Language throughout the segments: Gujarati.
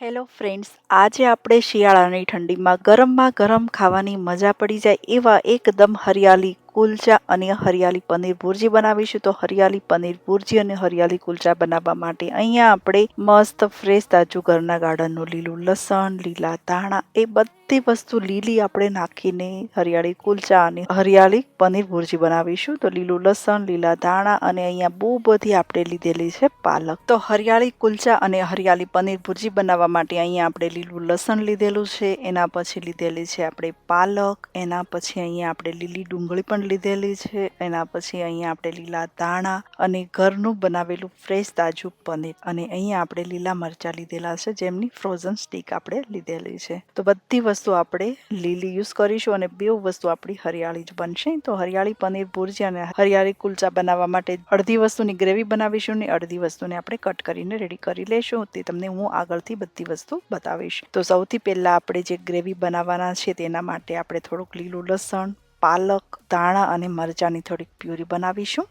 હેલો ફ્રેન્ડ્સ આજે આપણે શિયાળાની ઠંડીમાં ગરમમાં ગરમ ખાવાની મજા પડી જાય એવા એકદમ હરિયાળી કુલચા અને હરિયાળી પનીર ભુરજી બનાવીશું. તો હરિયાળી પનીર ભુરજી અને હરિયાળી કુલચા બનાવવા માટે અહીંયા આપણે મસ્ત ફ્રેશ તાજું ઘરના ગાર્ડનનું લીલું લસણ, લીલા ધાણા, એ બધી વસ્તુ લીલી આપણે નાખીને હરિયાળી કુલચા અને હરિયાળી પનીર ભુરજી બનાવીશું. તો લીલું લસણ, લીલા ધાણા અને અહીંયા બહુ બધી આપણે લીધેલી છે પાલક. તો હરિયાળી કુલચા અને હરિયાળી પનીર ભુરજી બનાવવા માટે અહીંયા આપણે લીલું લસણ લીધેલું છે. એના પછી લીધેલી છે આપણે પાલક. એના પછી અહીંયા આપણે લીલી ડુંગળી પણ લીધેલી છે. એના પછી અહીંયા આપણે લીલા ધાણા અને ઘરનું બનાવેલું ફ્રેશ તાજું પનીર અને અહીંયા આપણે લીલા મરચાં લીધેલા છે, જેમની ફ્રોઝન સ્ટીક આપણે લીધેલી છે. તો બધી વસ્તુ આપણે લીલી યુઝ કરીશું અને બે વસ્તુ આપણી હરિયાળી જ બનશે. તો હરિયાળી પનીર ભુરજી અને હરિયાળી કુલચા બનાવવા માટે અડધી વસ્તુની ગ્રેવી બનાવીશું ને અડધી વસ્તુને આપણે કટ કરીને રેડી કરી લેશું. તે તમને હું આગળથી બધી વસ્તુ બતાવીશ. તો સૌથી પહેલા આપણે જે ગ્રેવી બનાવવાના છે તેના માટે આપણે થોડુંક લીલું લસણ પાલક ધાણા અને મરચાંની થોડીક પ્યુરી બનાવીશું.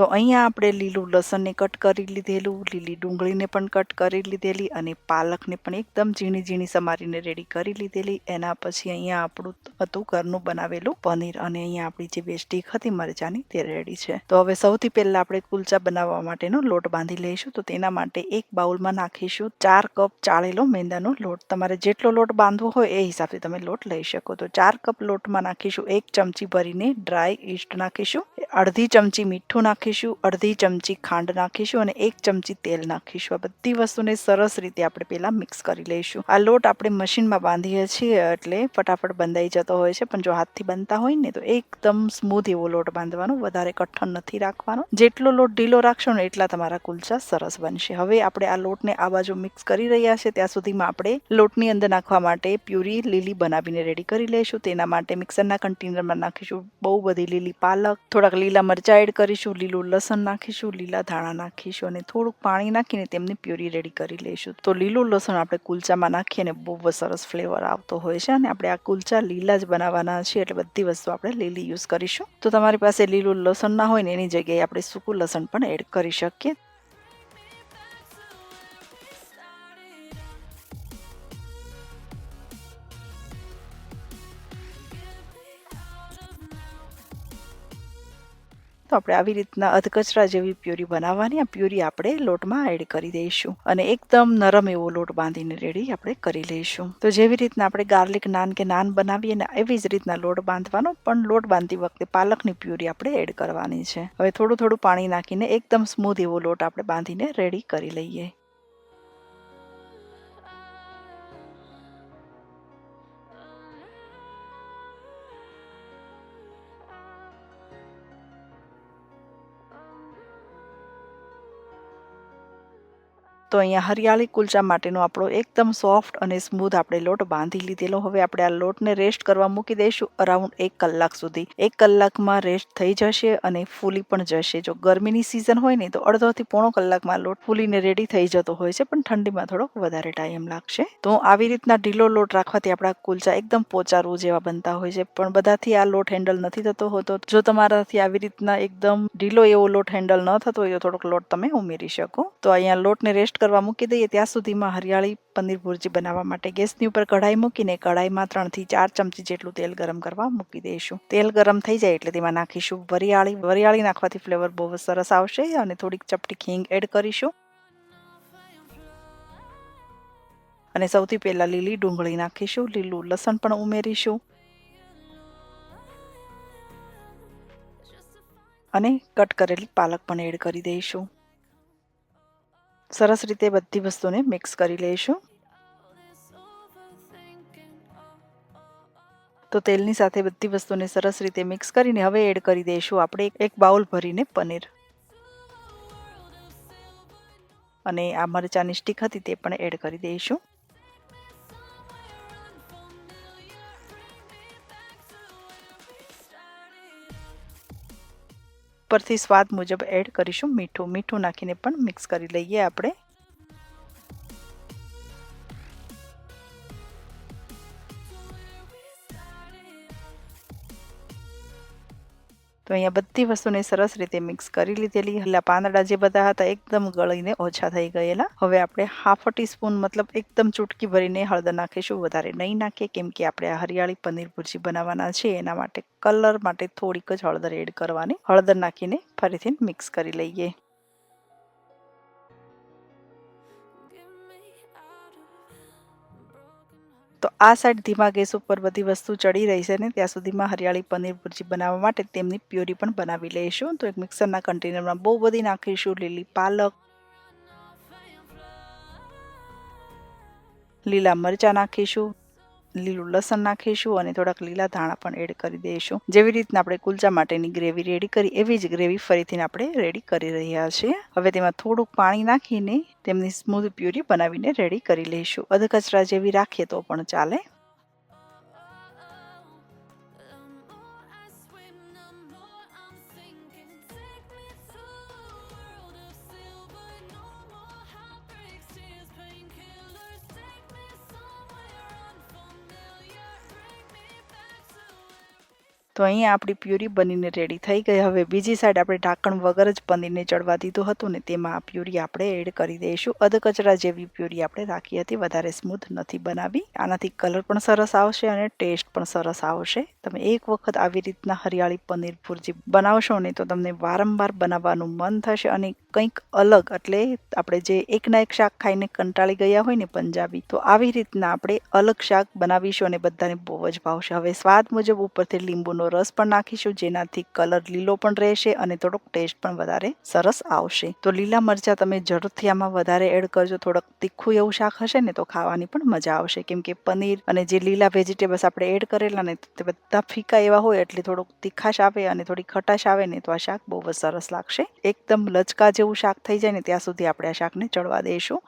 તો અહીંયા આપણે લીલું લસણને કટ કરી લીધેલું, લીલી ડુંગળીને પણ કટ કરી લીધેલી અને પાલકને પણ એકદમ ઝીણી ઝીણી સમારીને રેડી કરી લીધેલી. એના પછી અહીંયા આપણું હતું ઘરનું બનાવેલું પનીર અને અહીંયા આપણી જે બે સ્ટીક હતી મરચાંની તે રેડી છે. તો હવે સૌથી પહેલા આપણે કુલચા બનાવવા માટેનો લોટ બાંધી લઈશું. તો તેના માટે એક બાઉલમાં નાખીશું ચાર કપ ચાળેલો મેંદાનો લોટ. તમારે જેટલો લોટ બાંધવો હોય એ હિસાબથી તમે લોટ લઈ શકો. તો ચાર કપ લોટમાં નાખીશું એક ચમચી ભરીને ડ્રાય ઈસ્ટ નાખીશું. અડધી ચમચી મીઠું નાખીશું. અડધી ચમચી ખાંડ નાખીશું અને એક ચમચી તેલ નાખીશું. આ બધી વસ્તુને સરસ રીતે આપણે પહેલાં મિક્સ કરી લઈશું. આ લોટ આપણે મશીનમાં બાંધીએ છીએ એટલે ફટાફટ બંધાઈ જતો હોય છે. પણ જો હાથથી બનતા હોય ને, તો એકદમ સ્મૂથ એવો લોટ બાંધવાનો. વધારે કઠણ નથી રાખવાનો. જેટલો લોટ ઢીલો રાખશો ને, એટલા તમારા કુલચા સરસ બનશે. હવે આપણે આ લોટને આ બાજુ મિક્સ કરી રહ્યા છે. ત્યાં સુધીમાં આપણે લોટની અંદર નાખવા માટે પ્યુરી લીલી બનાવીને રેડી કરી લઈશું. તેના માટે મિક્સરના કન્ટેનરમાં નાખીશું બહુ બધી લીલી પાલક, થોડાક લીલા મરચાં એડ કરીશું, લીલું લસણ નાખીશું, લીલા ધાણા નાખીશું અને થોડુંક પાણી નાખીને તેમની પ્યુરી રેડી કરી લઈશું. તો લીલું લસણ આપણે કુલચામાં નાખીએ અને બહુ સરસ ફ્લેવર આવતો હોય છે અને આપણે આ કુલચા લીલા જ બનાવવાના છે એટલે બધી વસ્તુ આપણે લીલી યુઝ કરીશું. તો તમારી પાસે લીલું લસણ ના હોય ને એની જગ્યાએ આપણે સૂકું લસણ પણ એડ કરી શકીએ. તો આપણે આવી રીતના અધકચરા જેવી પ્યુરી બનાવવાની આ પ્યુરી આપણે લોટમાં એડ કરી દઈશું અને એકદમ નરમ એવો લોટ બાંધીને રેડી આપણે કરી લઈશું. તો જેવી રીતના આપણે ગાર્લિક નાન કે નાન બનાવીએ ને એવી જ રીતના લોટ બાંધવાનો, પણ લોટ બાંધતી વખતે પાલકની પ્યુરી આપણે એડ કરવાની છે. હવે થોડું થોડું પાણી નાખીને એકદમ સ્મૂધ એવો લોટ આપણે બાંધીને રેડી કરી લઈએ. તો અહીંયા હરિયાળી કુલચા માટેનો આપણો એકદમ સોફ્ટ અને સ્મૂથ આપણે લોટ બાંધી લીધેલો. હવે આપણે આ લોટને રેસ્ટ કરવા મૂકી દઈશું અરાઉન્ડ એક કલાક સુધી. એક કલાકમાં રેસ્ટ થઈ જશે અને ફૂલી પણ જશે. જો ગરમીની સિઝન હોય ને, તો અડધોથી પોણો કલાકમાં લોટ ફૂલીને રેડી થઈ જતો હોય છે, પણ ઠંડીમાં થોડોક વધારે ટાઈમ લાગશે. તો આવી રીતના ઢીલો લોટ રાખવાથી આપણા કુલચા એકદમ પોચારું જેવા બનતા હોય છે. પણ બધાથી આ લોટ હેન્ડલ નથી થતો હોતો. જો તમારાથી આવી રીતના એકદમ ઢીલો એવો લોટ હેન્ડલ ન થતો હોય તો થોડોક લોટ તમે ઉમેરી શકો. તો અહીંયા લોટને રેસ્ટ કરવા મૂકી દઈએ, ત્યાં સુધીમાં હરિયાળી પનીર ભુરજી બનાવવા માટે ગેસની ઉપર કઢાઈ મૂકીને કઢાઈમાં ત્રણથી ચાર ચમચી જેટલું તેલ ગરમ કરવા મૂકી દઈશું. તેલ ગરમ થઈ જાય એટલે તેમાં નાખીશું વરિયાળી. વરિયાળી નાખવાથી ફ્લેવર બહુ સરસ આવશે અને થોડીક ચપટી ખીંગ એડ કરીશું. અને સૌથી પહેલા લીલી ડુંગળી નાખીશું. લીલું લસણ પણ ઉમેરીશું. અને કટ કરેલી પાલક પણ એડ કરી દઈશું. સરસ રીતે બધી વસ્તુને મિક્સ કરી લઈશું. તો તેલની સાથે બધી વસ્તુને સરસ રીતે મિક્સ કરીને હવે એડ કરી દઈશું આપણે એક બાઉલ ભરીને પનીર. અને આ મરચાંની સ્ટીક હતી તે પણ એડ કરી દઈશું. પરથી સ્વાદ મુજબ એડ કરીશું મીઠું. મીઠું નાખીને પણ મિક્સ કરી લઈએ આપણે. તો અહીંયા બધી વસ્તુને સરસ રીતે મિક્સ કરી લીધેલી. એટલે પાંદડા જે બધા હતા એકદમ ગળીને ઓછા થઈ ગયેલા. હવે આપણે હાફ ટીસ્પૂન મતલબ એકદમ ચૂટકી ભરીને હળદર નાખીશું. વધારે નહીં નાખીએ, કેમ કે આપણે આ હરિયાળી પનીર ભુરજી બનાવવાના છે, એના માટે કલર માટે થોડીક જ હળદર એડ કરવાની. હળદર નાખીને ફરીથી મિક્સ કરી લઈએ. તો આ સાઈડ ધીમા ગેસ ઉપર બધી વસ્તુ ચડી રહી છે ને, ત્યાં સુધીમાં હરિયાળી પનીર ભુરજી બનાવવા માટે તેમની પ્યોરી પણ બનાવી લઈશું. તો એક મિક્સરના કન્ટેનરમાં બહુ બધી નાખીશું, લીલી પાલક, લીલા મરચાં નાખીશું લીલું લસણ નાખીશું અને થોડાક લીલા ધાણા પણ એડ કરી દઈશું. જેવી રીતના આપણે કુલચા માટેની ગ્રેવી રેડી કરી, એવી જ ગ્રેવી ફરીથી આપણે રેડી કરી રહ્યા છીએ. હવે તેમાં થોડુંક પાણી નાખીને તેમની સ્મૂધ પ્યુરી બનાવીને રેડી કરી લઈશું. અધકચરા જેવી રાખીએ તો પણ ચાલે. તો અહીંયા આપણી પ્યુરી બનીને રેડી થઈ ગઈ. હવે બીજી સાઈડ આપણે ઢાંકણ વગર જ પનીરને ચડવા દીધું હતું ને તેમાં આ પ્યુરી આપણે એડ કરી દઈશું. અધકચરા જેવી પ્યુરી આપણે રાખી હતી. વધારે સ્મૂથ નથી બનાવી. આનાથી કલર પણ સરસ આવશે અને ટેસ્ટ પણ સરસ આવશે. તમે એક વખત આવી રીતના હરિયાળી પનીર ભુરજી બનાવશો ને તો તમને વારંવાર બનાવવાનું મન થશે અને કંઈક અલગ એટલે આપણે જે એકના એક શાક ખાઈને કંટાળી ગયા હોય ને પંજાબી, તો આવી રીતના આપણે અલગ શાક બનાવીશું અને બધાને બહુ જ ભાવશે. હવે સ્વાદ મુજબ ઉપરથી લીંબુનો રસ પણ નાખીશું, જેનાથી કલર લીલો પણ રહેશે અને થોડોક ટેસ્ટ પણ વધારે સરસ આવશે. તો લીલા મરચાં તમે જરૂરથી આમાં વધારે એડ કરજો. થોડોક તીખું એવું શાક હશે ને તો ખાવાની પણ મજા આવશે. કેમ કે પનીર અને જે લીલા વેજીટેબલ્સ આપણે એડ કરેલા ને તે બધા ફીકા એવા હોય એટલે થોડુંક તીખાશ આવે અને થોડી ખટાશ આવે ને તો આ શાક બહુ જ સરસ લાગશે. એકદમ લચકા જેવું શાક થઈ જાય ને ત્યાં સુધી આપણે આ શાકને ચડવા દઈશું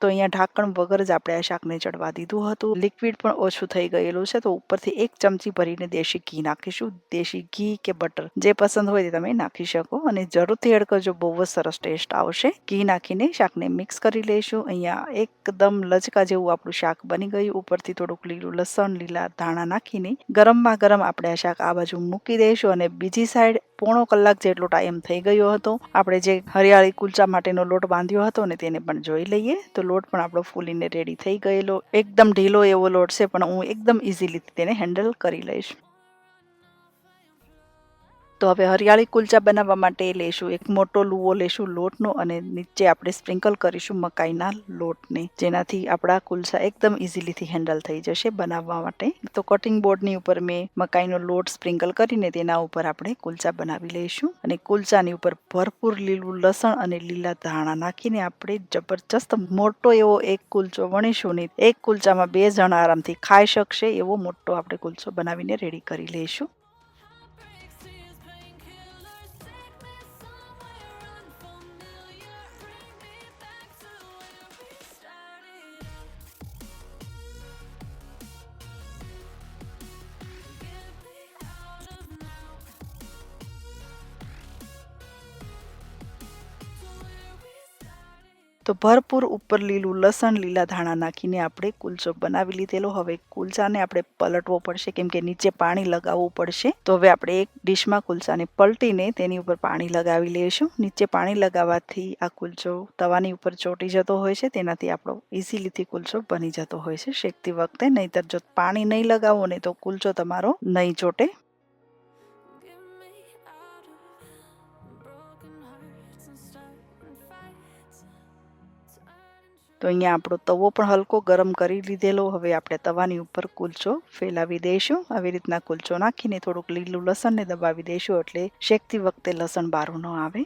તો અહીંયા ઢાંકણ વગર જ આપણે આ શાકને ચડવા દીધું હતું. લિક્વિડ પણ ઓછું થઈ ગયેલું છે, તો ઉપરથી એક ચમચી ભરીને દેશી ઘી નાખીશું. દેશી ઘી કે બટર જે પસંદ હોય તે તમે નાખી શકો. અને જરૂરથી એડ કરજો બહુ જ સરસ ટેસ્ટ આવશે, ઘી નાખીને શાકને મિક્સ કરી લઈશું. અહીંયા એકદમ લચકા જેવું આપણું શાક બની ગયું. ઉપરથી થોડુંક લીલું લસણ, લીલા ધાણા નાખીને ગરમમાં ગરમ આપણે આ શાક આ બાજુ મૂકી દઈશું. અને બીજી સાઈડ પોણો કલાક જેટલો ટાઈમ થઈ ગયો હતો. આપણે જે હરિયાળી કુલચા માટેનો લોટ બાંધ્યો હતો ને તેને પણ જોઈ લઈએ. તો લોટ પણ આપણો ફૂલીને રેડી થઈ ગયેલો. એકદમ ઢીલો એવો લોટ છે, પણ હું એકદમ ઇઝીલી તેને હેન્ડલ કરી લઈશ. તો હવે હરિયાળી કુલચા બનાવવા માટે લેશું એક મોટો લુવો લેશું લોટનો અને નીચે આપણે સ્પ્રિંકલ કરીશું મકાઈના લોટને, જેનાથી આપણા કુલચા એકદમ ઇઝીલીથી હેન્ડલ થઈ જશે બનાવવા માટે. તો કટિંગ બોર્ડની ઉપર મેં મકાઈનો લોટ સ્પ્રિંકલ કરીને તેના ઉપર આપણે કુલચા બનાવી લઈશું. અને કુલચાની ઉપર ભરપૂર લીલું લસણ અને લીલા ધાણા નાખીને આપણે જબરજસ્ત મોટો એવો એક કુલચો વણીશું ને એક કુલચામાં બે જણ આરામથી ખાઈ શકશે એવો મોટો આપણે કુલચો બનાવીને રેડી કરી લઈશું. તો ભરપૂર ઉપર લીલું લસણ લીલા ધાણા નાખીને આપણે કુલચો બનાવી લીધેલો. હવે કુલચાને આપણે પલટવો પડશે, કેમ કે નીચે પાણી લગાવવું પડશે. તો હવે આપણે એક ડીશમાં કુલચાને પલટીને તેની ઉપર પાણી લગાવી લઈશું. નીચે પાણી લગાવવાથી આ કુલચો તવાની ઉપર ચોટી જતો હોય છે, તેનાથી આપણો ઇઝીલીથી કુલચો બની જતો હોય છે. શેકતી વખતે નહીતર જો પાણી નહીં લગાવો ને તો કુલચો તમારો નહીં ચોટે. તો અહીંયા આપણો તવો પણ હલકો ગરમ કરી લીધેલો. હવે આપણે તવાની ઉપર કુલચો ફેલાવી દઈશું. આવી રીતના કુલચો નાખીને થોડુંક લીલું લસણને દબાવી દઈશું એટલે શેકતી વખતે લસણ બારું ન આવે.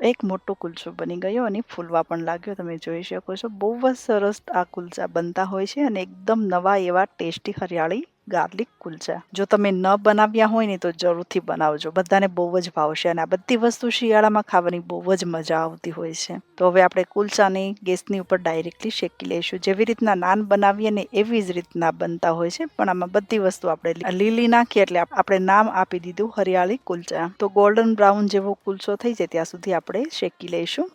એક મોટો કુલચો બની ગયો અને ફૂલવા પણ લાગ્યો. તમે જોઈ શકો છો. બહુ જ સરસ આ કુલચા બનતા હોય છે અને એકદમ નવા એવા ટેસ્ટી હરિયાળી ગાર્લિક કુલચા જો તમે ન બનાવ્યા હોય ને તો જરૂરથી બનાવજો. બધાને બહુ જ ભાવશે અને આ બધી વસ્તુ શિયાળામાં ખાવાની બહુ જ મજા આવતી હોય છે. તો હવે આપણે કુલચાને ગેસની ઉપર ડાયરેક્ટલી શેકી લઈશું. જેવી રીતના નાન બનાવીએ ને એવી જ રીતના બનતા હોય છે. પણ આમાં બધી વસ્તુ આપણે લીલી નાખીએ એટલે આપણે નામ આપી દીધું હરિયાળી કુલચા તો ગોલ્ડન બ્રાઉન જેવો કુલચો થઈ જાય ત્યાં સુધી આપણે શેકી લઈશું.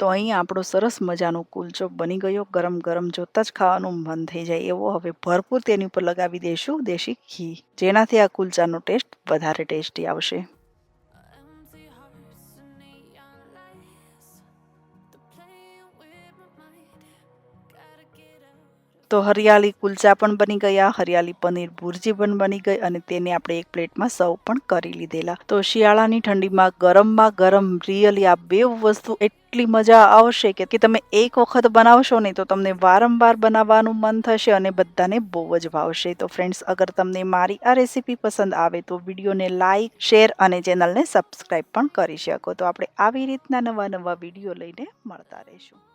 તો અહીં આપણો સરસ મજાનો કુલચો બની ગયો. ગરમ ગરમ જોતાં જ ખાવાનું મન થઈ જાય એવો હવે ભરપૂર તેની ઉપર લગાવી દઈશું દેશી ઘી. જેનાથી આ કુલચાનો ટેસ્ટ વધારે ટેસ્ટી આવશે. તો હરિયાળી કુલચા પણ બની ગયા, હરિયાળી પનીર ભુરજી પણ બની ગઈ અને તેને આપણે એક પ્લેટમાં સર્વ પણ કરી લીધેલા. તો શિયાળાની ઠંડીમાં ગરમમાં ગરમ રિયલી આ બે વસ્તુ એટલી મજા આવશે કે તમે એક વખત બનાવશો ને તો તમને વારંવાર બનાવવાનું મન થશે અને બધાને બહુ જ ભાવશે. તો ફ્રેન્ડ્સ, અગર તમને મારી આ રેસીપી પસંદ આવે તો વિડીયોને લાઇક શેર અને ચેનલને સબસ્ક્રાઈબ પણ કરી શકો. તો આપણે આવી રીતના નવા નવા વીડિયો લઈને મળતા રહીશું.